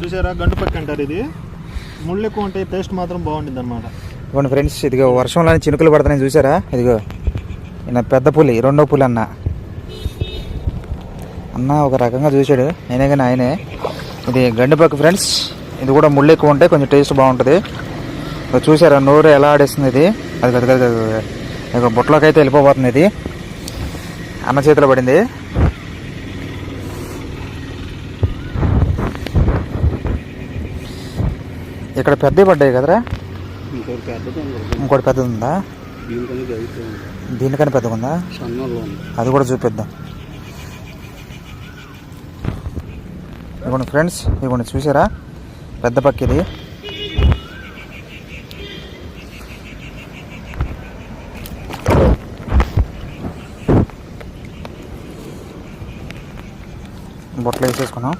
చూసారా? గండు పక్క అంటారు ఇది. ముళ్ళు ఎక్కువ ఉంటాయి టేస్ట్ మాత్రం బాగుంటుంది అనమాట ఇవ్వండి ఫ్రెండ్స్ ఇదిగో వర్షంలో చినుకులు పడుతున్నాయి చూసారా? ఇదిగో ఈయన పెద్ద పులి రెండో పులి అన్న. అన్న ఒక రకంగా చూశాడు నేనే కానీ ఆయనే. ఇది గండిపక్క ఫ్రెండ్స్ ఇది కూడా ముళ్ళు ఎక్కువ ఉంటాయి కొంచెం టేస్ట్ బాగుంటుంది. చూసారా నోరు ఎలా ఆడేస్తుంది ఇది? అది కదా కదా ఇక బుట్టలోకి అయితే వెళ్ళిపోబోతుంది ఇది. అన్న చేతిలో పడింది. ఇక్కడ పెద్దవి పడ్డాయి కదరా? ఇంకోటి పెద్దది ఉంది. దీనికన్నా పెద్దగా ఉందా? అది కూడా చూపిద్దాం. ఇదిగోండి ఫ్రెండ్స్ ఇదిగోండి చూసారా? పెద్ద పక్క ఇది. బొట్టలు వేసేసుకున్నాం.